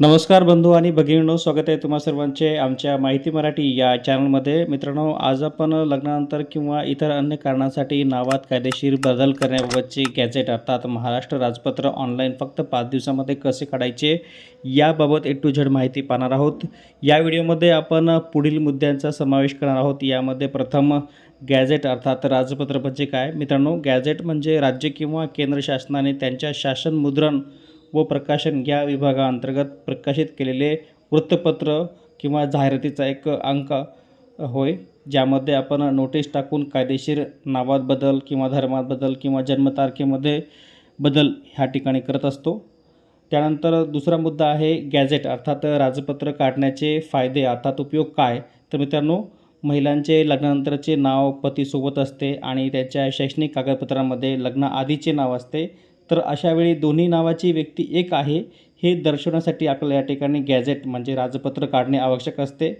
नमस्कार बंधू आणि भगिनींनो स्वागत आहे तुम्हा सर्वांचे आमच्या माहिती मराठी या चॅनलमध्ये मित्रांनो आज आपण लग्नानंतर किंवा इतर अन्य कारणांसाठी नावात कायदेशीर बदल करण्याबाबतचे गॅझेट अर्थात महाराष्ट्र राजपत्र ऑनलाईन फक्त पाच दिवसामध्ये कसे काढायचे याबाबत ए टू झेड माहिती पाहणार आहोत. या व्हिडिओमध्ये आपण पुढील मुद्द्यांचा समावेश करणार आहोत. यामध्ये प्रथम गॅझेट अर्थात राजपत्र म्हणजे काय? मित्रांनो गॅझेट म्हणजे राज्य किंवा केंद्र शासनाने त्यांच्या शासन मुद्रण व प्रकाशन या विभागाअंतर्गत प्रकाशित केलेले वृत्तपत्र किंवा जाहिरातीचा एक अंक होय ज्यामध्ये आपण नोटीस टाकून कायदेशीर नावात बदल किंवा धर्मात बदल किंवा जन्मतारखेमध्ये बदल ह्या ठिकाणी करत असतो. त्यानंतर दुसरा मुद्दा आहे गॅझेट अर्थात राजपत्र काढण्याचे फायदे अर्थात उपयोग काय? तर मित्रांनो महिलांचे लग्नानंतरचे नाव पतीसोबत असते आणि त्याच्या शैक्षणिक कागदपत्रांमध्ये लग्नाआधीचे नाव असते. तर अशावेळी दोन्ही नावाची व्यक्ती एक आहे हे दर्शवण्यासाठी आपल्याला या ठिकाणी गॅझेट म्हणजे राजपत्र काढणे आवश्यक असते.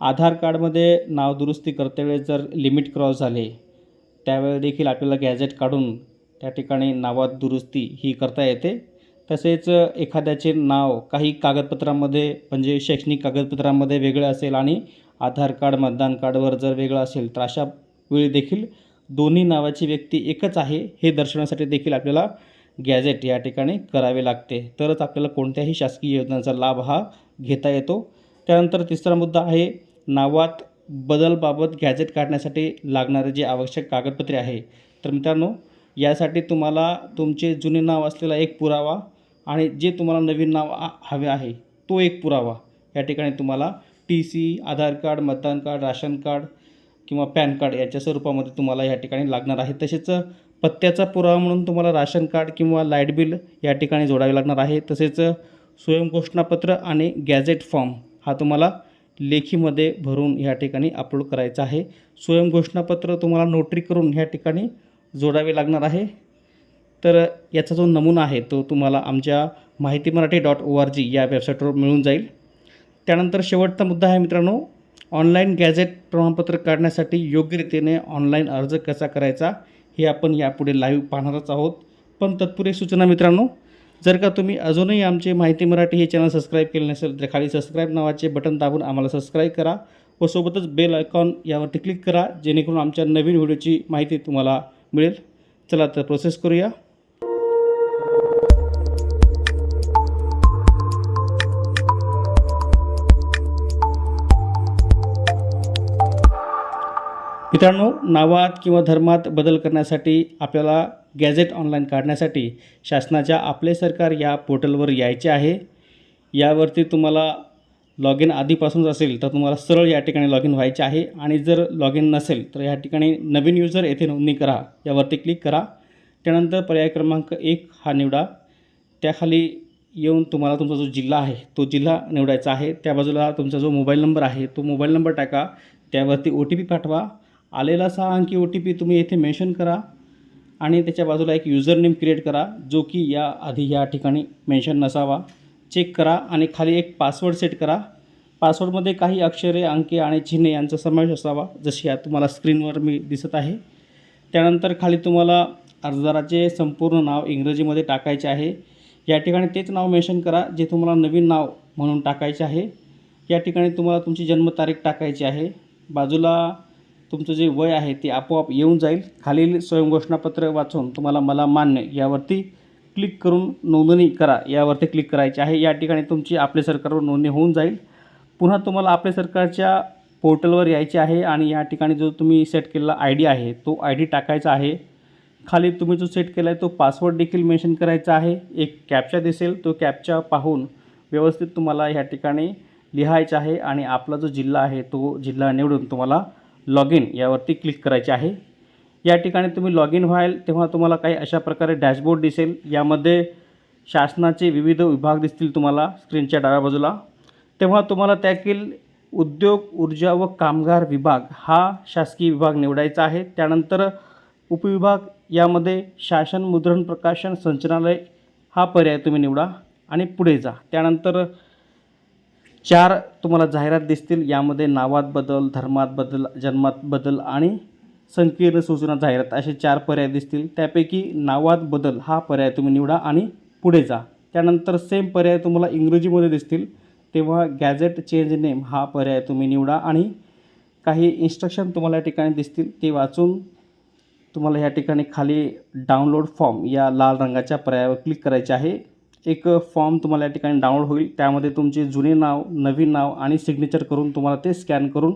आधार कार्डमध्ये नाव दुरुस्ती करतेवेळेस जर लिमिट क्रॉस झाले त्यावेळी देखील आपल्याला गॅझेट काढून त्या ठिकाणी नावात दुरुस्ती ही करता येते. तसेच एखाद्याचे नाव काही कागदपत्रांमध्ये म्हणजे शैक्षणिक कागदपत्रांमध्ये वेगळं असेल आणि आधार कार्ड मतदान कार्डवर जर वेगळं असेल तर अशा वेळी देखील दोन्ही नावाची व्यक्ती एकच आहे हे दर्शवण्यासाठी देखील आपल्याला गॅझेट या ठिकाणी करावे लागते. तरच आपल्याला कोणत्याही शासकीय योजनांचा लाभ हा घेता येतो. त्यानंतर तिसरा मुद्दा आहे नावात बदलबाबत गॅझेट काढण्यासाठी लागणारे जे आवश्यक कागदपत्रे आहे. तर मित्रांनो यासाठी तुम्हाला तुमचे जुने नाव असलेला एक पुरावा आणि जे तुम्हाला नवीन नाव हवे आहे तो एक पुरावा या ठिकाणी तुम्हाला टी सी आधार कार्ड मतदान कार्ड राशन कार्ड किंवा पॅन कार्ड याच्या स्वरूपामध्ये तुम्हाला या ठिकाणी लागणार आहे. तसेच पत्त्याचा पुरावा म्हणून तुम्हाला राशन कार्ड किंवा लाइट बिल या ठिकाणी जोडावे लागणार आहे. तसेच स्वयंघोषणापत्र आणि गॅझेट फॉर्म हा तुम्हाला लेखीमध्ये भरून ह्या ठिकाणी अपलोड करायचा आहे. स्वयंघोषणापत्र तुम्हाला नोटरी करून ह्या ठिकाणी जोडावे लागणार आहे. तर याचा जो नमुना आहे तो तुम्हाला आमच्या Mahiti Marathi dot O R G या वेबसाईटवर मिळून जाईल. त्यानंतर शेवटचा मुद्दा आहे मित्रांनो ऑनलाईन गॅझेट प्रमाणपत्र काढण्यासाठी योग्य रीतीने ऑनलाईन अर्ज कसा करायचा हे आपण यापुढे लाईव्ह पाहणारच आहोत. पण तत्पुरे सूचना मित्रांनो जर का तुम्ही अजूनही आमचे माहिती मराठी हे चॅनल सबस्क्राईब केले नसेल तर खाली सबस्क्राईब नावाचे बटन दाबून आम्हाला सबस्क्राईब करा व सोबतच बेल आयकॉन यावरती क्लिक करा जेणेकरून आमच्या नवीन व्हिडिओची माहिती तुम्हाला मिळेल. चला तर प्रोसेस करूया. मित्रांनो नावात किंवा धर्मात बदल करण्यासाठी आपल्याला गॅझेट ऑनलाईन काढण्यासाठी शासनाच्या आपले सरकार या पोर्टलवर यायचे आहे. यावरती तुम्हाला लॉग इन आधीपासूनच असेल तर तुम्हाला सरळ या ठिकाणी लॉग इन व्हायचे आहे आणि जर लॉग इन नसेल तर या ठिकाणी नवीन युजर येथे नोंदणी करा. यावरती क्लिक करा. त्यानंतर पर्याय क्रमांक एक हा निवडा. त्याखाली येऊन तुम्हाला तुमचा जो जिल्हा आहे तो जिल्हा निवडायचा आहे. त्या बाजूला तुमचा जो मोबाईल नंबर आहे तो मोबाईल नंबर टाका. त्यावरती ओ टी पी पाठवा. आलेला सहा अंकी ओ टी पी तुम्ही येथे मेन्शन करा आणि त्याच्या बाजूला एक युजर नेम क्रिएट करा जो की या आधी या ठिकाणी मेन्शन नसावा. चेक करा आणि खाली एक पासवर्ड सेट करा. पासवर्डमध्ये काही अक्षरे अंके आणि चिन्हे यांचा समावेश असावा जशी या तुम्हाला स्क्रीनवर मी दिसत आहे. त्यानंतर खाली तुम्हाला अर्जदाराचे संपूर्ण नाव इंग्रजीमध्ये टाकायचे आहे. या ठिकाणी तेच नाव मेन्शन करा जे तुम्हाला नवीन नाव म्हणून टाकायचे आहे. या ठिकाणी तुम्हाला तुमची जन्मतारीख टाकायची आहे. बाजूला तुमचं जे वय आहे ते आपोआप येऊन जाईल. खालील स्वयंघोषणापत्र वाचून तुम्हाला मला मान्य यावरती क्लिक करून नोंदणी करा. यावरती क्लिक करायची आहे. या ठिकाणी तुमची आपले सरकारवर नोंदणी होऊन जाईल. पुन्हा तुम्हाला आपल्या सरकारच्या पोर्टलवर यायचे आहे आणि या ठिकाणी जो तुम्ही सेट केलेला आय डी आहे तो आय डी टाकायचा आहे. खाली तुम्ही जो सेट केला आहे तो पासवर्ड देखील मेन्शन करायचा आहे. एक कॅपचा दिसेल. तो कॅपचा पाहून व्यवस्थित तुम्हाला ह्या ठिकाणी लिहायचा आहे आणि आपला जो जिल्हा आहे तो जिल्हा निवडून तुम्हाला लॉग इन यावरती क्लिक करायचे आहे. या ठिकाणी तुम्ही लॉग इन व्हाल तेव्हा तुम्हाला काही अशा प्रकारे डॅशबोर्ड दिसेल. यामध्ये शासनाचे विविध विभाग दिसतील तुम्हाला स्क्रीनच्या डाव्या बाजूला. तेव्हा तुम्हाला त्यातील उद्योग ऊर्जा व कामगार विभाग हा शासकीय विभाग निवडायचा आहे. त्यानंतर उपविभाग यामध्ये शासन मुद्रण प्रकाशन संचालनालय हा पर्याय तुम्ही निवडा आणि पुढे जा. त्यानंतर चार तुम्हाला जाहिरात दिसतील यामध्ये नावात बदल धर्मात बदल जन्मात बदल आणि संकीर्ण सूचना जाहिरात असे चार पर्याय दिसतील. त्यापैकी नावात बदल हा पर्याय तुम्ही निवडा आणि पुढे जा. त्यानंतर सेम पर्याय तुम्हाला इंग्रजीमध्ये दिसतील. तेव्हा गॅजेट चेंज नेम हा पर्याय तुम्ही निवडा आणि काही इन्स्ट्रक्शन तुम्हाला या ठिकाणी दिसतील. ते वाचून तुम्हाला या ठिकाणी खाली डाउनलोड फॉर्म या लाल रंगाच्या पर्यायावर क्लिक करायचे आहे. एक फॉर्म तुम्हाला या ठिकाणी डाउनलोड होईल. त्यामध्ये तुमचे जुने नाव नवीन नाव आणि सिग्नेचर करून तुम्हाला ते स्कॅन करून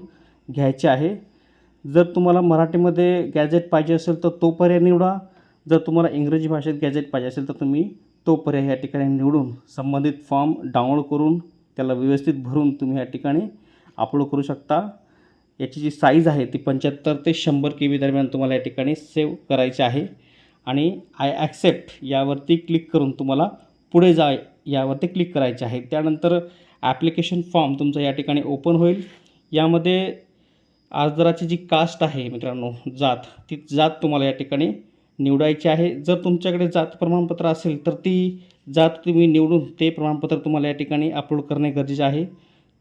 घ्यायचे आहे. जर तुम्हाला मराठीमध्ये गॅजेट पाहिजे असेल तर तो पर्याय निवडा. जर तुम्हाला इंग्रजी भाषेत गॅजेट पाहिजे असेल तर तुम्ही तो पर्याय या ठिकाणी निवडून संबंधित फॉर्म डाउनलोड करून त्याला व्यवस्थित भरून तुम्ही या ठिकाणी अपलोड करू शकता. याची जी साईज आहे ती पंच्याहत्तर ते शंभर के बी दरम्यान तुम्हाला या ठिकाणी सेव्ह करायची आहे. आणि आय ॲक्सेप्ट यावरती क्लिक करून तुम्हाला पुढे जा यावरती क्लिक करायचे आहे त्यानंतर ॲप्लिकेशन फॉर्म तुमचा या ठिकाणी ओपन होईल. यामध्ये अर्जदाराची जी कास्ट आहे मित्रांनो जात ती जात तुम्हाला या ठिकाणी निवडायची आहे. जर तुमच्याकडे जात प्रमाणपत्र असेल तर ती जात तुम्ही निवडून ते प्रमाणपत्र तुम्हाला या ठिकाणी अपलोड करणे गरजेचे आहे.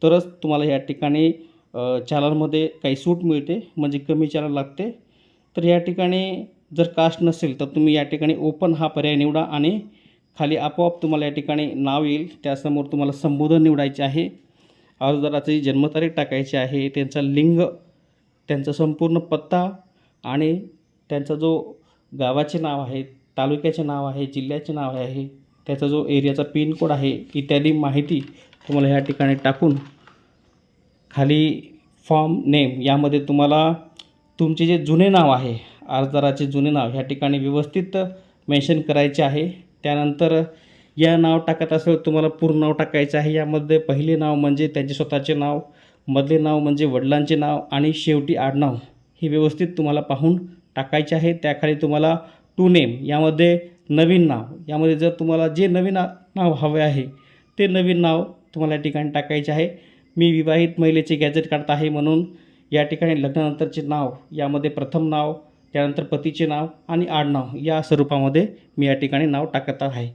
तरच तुम्हाला या ठिकाणी चॅनलमध्ये काही सूट मिळते म्हणजे कमी चॅनल लागते. तर या ठिकाणी जर कास्ट नसेल तर तुम्ही या ठिकाणी ओपन हा पर्याय निवडा आणि खाली आपोआप तुम्हाला या ठिकाणी नाव येईल. त्यासमोर तुम्हाला संबोधन निवडायचे आहे. अर्जदाराची जन्मतारीख टाकायची आहे त्यांचा लिंग त्यांचा संपूर्ण पत्ता आणि त्यांचा जो गावाचे नाव आहे तालुक्याचे नाव आहे जिल्ह्याचे नाव आहे त्याचा जो एरियाचा पिनकोड आहे इत्यादी माहिती तुम्हाला ह्या ठिकाणी टाकून खाली फॉर्म नेम यामध्ये तुम्हाला तुमचे जे जुने नाव आहे अर्जदाराचे जुने नाव ह्या ठिकाणी व्यवस्थित मेन्शन करायचे आहे. त्यानंतर या नाव टाकत असेल तुम्हाला पूर्ण नाव टाकायचं आहे. यामध्ये पहिले नाव म्हणजे त्यांचे स्वतःचे नाव मधले नाव म्हणजे वडिलांचे नाव आणि शेवटी आडनाव हे व्यवस्थित तुम्हाला पाहून टाकायचे आहे. त्याखाली तुम्हाला टू नेम यामध्ये नवीन नाव यामध्ये जर तुम्हाला जे नवीन नाव हवे आहे ते नवीन नाव तुम्हाला या ठिकाणी टाकायचे आहे. मी विवाहित महिलेचे गॅजेट काढत आहे म्हणून या ठिकाणी लग्नानंतरचे नाव यामध्ये प्रथम नाव त्यानंतर पतीचे नाव आणि आडनाव या स्वरूपामध्ये मी या ठिकाणी नाव टाकत आहे.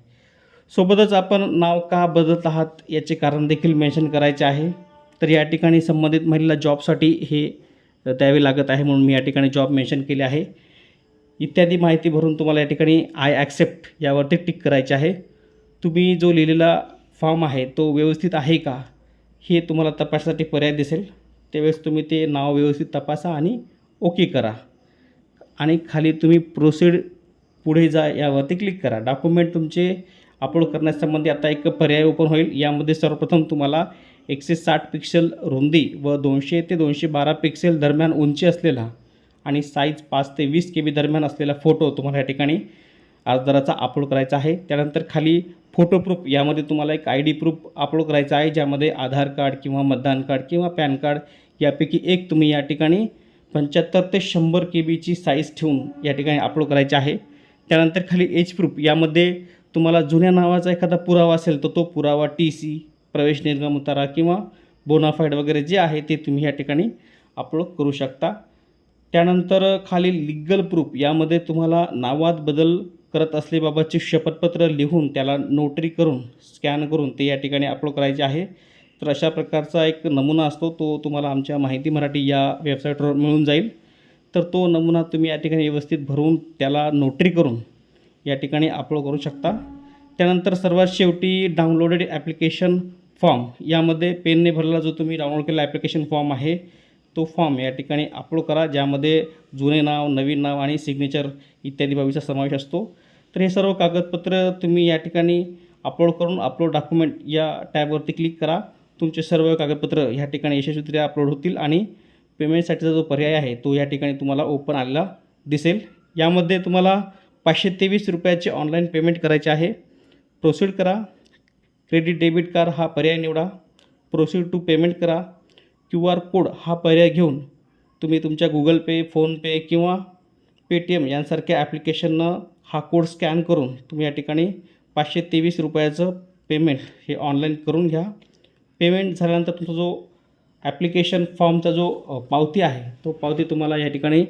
सोबतच आपण नाव का बदलत आहात याचे कारण देखील मेन्शन करायचे आहे. तर या ठिकाणी संबंधित महिलेला जॉबसाठी हे द्यावे लागत आहे म्हणून मी या ठिकाणी जॉब मेन्शन केले आहे. इत्यादी माहिती भरून तुम्हाला या ठिकाणी आय ॲक्सेप्ट यावरती टिक करायचे आहे. तुम्ही जो लिहिलेला फॉर्म आहे तो व्यवस्थित आहे का? हे तुम्हाला तपासासाठी पर्याय दिसेल. त्यावेळेस तुम्ही ते नाव व्यवस्थित तपासा आणि ओके करा. आणि खाली तुम्ही प्रोसीड पुढे जा यावरती क्लिक करा. डॉक्युमेंट तुमचे अपलोड करण्यासंबंधी आता एक पर्याय ओपन होईल. यामध्ये सर्वप्रथम तुम्हाला एकशे साठ पिक्सेल रुंदी व दोनशे ते दोनशे बारा पिक्सेल दरम्यान उंची असलेला आणि साईज पाच ते वीस के बी दरम्यान असलेला फोटो तुम्हाला या ठिकाणी अर्जदाराचा अपलोड करायचा आहे. त्यानंतर खाली फोटो प्रूफ यामध्ये तुम्हाला एक आय डी प्रूफ अपलोड करायचा आहे ज्यामध्ये आधार कार्ड किंवा मतदान कार्ड किंवा पॅन कार्ड यापैकी एक तुम्ही या ठिकाणी पंच्याहत्तर ते शंभर के बीची साईज ठेवून या ठिकाणी अपलोड करायची आहे. त्यानंतर खाली एज प्रूफ यामध्ये तुम्हाला जुन्या नावाचा एखादा पुरावा असेल तर तो पुरावा टी सी प्रवेश निर्गम उतारा किंवा बोनाफाईड वगैरे जे आहे ते तुम्ही या ठिकाणी अपलोड करू शकता. त्यानंतर खाली लिगल प्रूफ यामध्ये तुम्हाला नावात बदल करत असलेबाबतचे शपथपत्र लिहून त्याला नोटरी करून स्कॅन करून ते या ठिकाणी अपलोड करायचे आहे. तर अशा प्रकारचा एक नमुना असतो तो तुम्हाला आमच्या माहिती मराठी या वेबसाईटवर मिळून जाईल. तर तो नमुना तुम्ही या ठिकाणी व्यवस्थित भरून त्याला नोटरी करून या ठिकाणी अपलोड करू शकता. त्यानंतर सर्वात शेवटी डाउनलोडेड ॲप्लिकेशन फॉर्म यामध्ये पेनने भरलेला जो तुम्ही डाउनलोड केलेला ॲप्लिकेशन फॉर्म आहे तो फॉर्म या ठिकाणी अपलोड करा ज्यामध्ये जुने नाव नवीन नाव आणि सिग्नेचर इत्यादी बाबीचा समावेश असतो. तर हे सर्व कागदपत्र तुम्ही या ठिकाणी अपलोड करून अपलोड डॉक्युमेंट या टॅबवरती क्लिक करा. तुमचे सर्व कागदपत्र ह्या ठिकाणी यशस्वीरित्या अपलोड होतील आणि पेमेंटसाठीचा जो पर्याय आहे तो या ठिकाणी तुम्हाला ओपन आलेला दिसेल. यामध्ये तुम्हाला पाचशे तेवीस रुपयाचे ऑनलाईन पेमेंट करायचे आहे. प्रोसीड करा. क्रेडिट डेबिट कार्ड हा पर्याय निवडा. प्रोसीड टू पेमेंट करा. क्यू आर कोड हा पर्याय घेऊन तुम्ही तुमच्या गुगल पे फोनपे किंवा पेटीएम यांसारख्या ॲप्लिकेशननं हा कोड स्कॅन करून तुम्ही या ठिकाणी पाचशे तेवीस रुपयाचं पेमेंट हे ऑनलाईन करून घ्या. पेमेंट झाल्यानंतर तुमचा जो ॲप्लिकेशन फॉर्मचा जो पावती आहे तो पावती तुम्हाला या ठिकाणी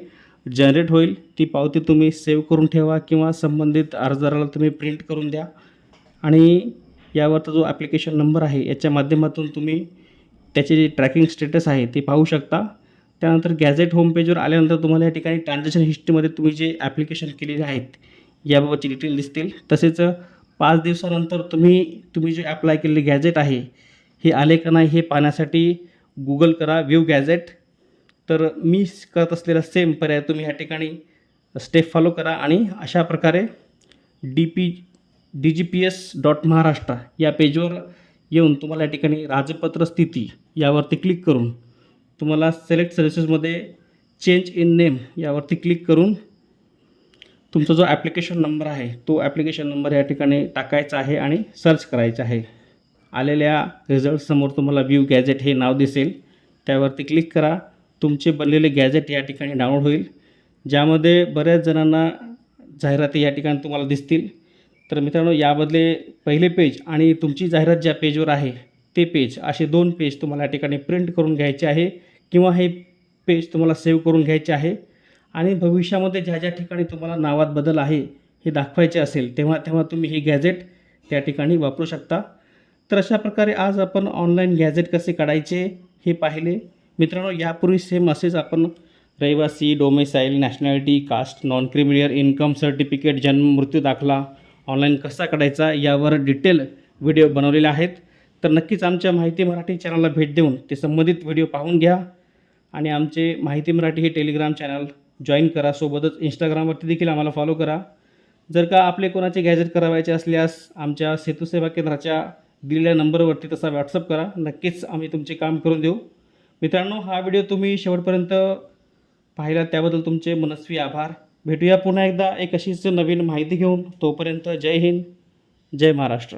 जनरेट होईल. ती पावती तुम्ही सेव्ह करून ठेवा किंवा संबंधित अर्जदाराला तुम्ही प्रिंट करून द्या. आणि यावरचा जो ॲप्लिकेशन नंबर आहे याच्या माध्यमातून तुम्ही त्याचे जे ट्रॅकिंग स्टेटस आहे ते पाहू शकता. त्यानंतर गॅझेट होम पेजवर आल्यानंतर तुम्हाला या ठिकाणी ट्रान्झॅक्शन हिस्ट्रीमध्ये तुम्ही जे ॲप्लिकेशन केलेले आहेत याबाबतची डिटेल दिसतील. तसेच पाच दिवसानंतर तुम्ही तुम्ही जे अप्लाय केलेले गॅजेट आहे हे आले का नाही हे पाहण्यासाठी गुगल करा व्यू गॅजेट तर मी करत असलेला सेम पर्याय तुम्ही ह्या ठिकाणी स्टेप फॉलो करा आणि अशा प्रकारे D P D G P S dot Maharashtra या पेजवर येऊन तुम्हाला या ठिकाणी राजपत्र स्थिती यावरती क्लिक करून तुम्हाला सिलेक्ट सर्व्हिसेसमध्ये चेंज इन नेम यावरती क्लिक करून तुमचा जो ॲप्लिकेशन नंबर आहे तो ॲप्लिकेशन नंबर या ठिकाणी टाकायचा आहे आणि सर्च करायचा आहे. आलेल्या रिझल्टसमोर तुम्हाला व्ह्यू गॅजेट हे नाव दिसेल. त्यावरती क्लिक करा. तुमचे बनलेले गॅजेट या ठिकाणी डाउनलोड होईल. ज्यामध्ये बऱ्याच जणांना जाहिराती या ठिकाणी तुम्हाला दिसतील. तर मित्रांनो याबदले पहिले पेज आणि तुमची जाहिरात ज्या पेजवर आहे ते पेज असे दोन पेज तुम्हाला या ठिकाणी प्रिंट करून घ्यायचे आहे किंवा हे पेज तुम्हाला सेव्ह करून घ्यायचे आहे. आणि भविष्यामध्ये ज्या ज्या ठिकाणी तुम्हाला नावात बदल आहे हे दाखवायचे असेल तेव्हा तेव्हा तुम्ही हे गॅजेट त्या ठिकाणी वापरू शकता. तर अशा प्रकारे आज आपण ऑनलाईन गॅजेट कसे काढायचे हे पाहिले. मित्रांनो यापूर्वी सेम असेच आपण रहिवासी domicile nationality caste non creamy layer income certificate जन्म मृत्यू दाखला ऑनलाईन कसा काढायचा यावर डिटेल व्हिडिओ बनवलेले आहेत. तर नक्कीच आमच्या माहिती मराठी चॅनलला भेट देऊन ते संबंधित व्हिडिओ पाहून घ्या. आणि आमचे माहिती मराठी हे टेलिग्राम चॅनल जॉईन करा. सोबतच इंस्टाग्रामवरती देखील आम्हाला फॉलो करा. जर का आपले कोणाचे गॅजेट करावायचे असल्यास आमच्या सेतू सेवा केंद्राच्या दिलेल्या नंबरवरती तसा व्हॉट्सअप करा. नक्कीच आम्ही तुमचे काम करून देऊ. मित्रांनो हा व्हिडिओ तुम्ही शेवटपर्यंत पाहिला त्याबद्दल तुमचे मनस्वी आभार. भेटूया पुन्हा एकदा एक अशीच नवीन माहिती घेऊन. तोपर्यंत जय हिंद जय महाराष्ट्र.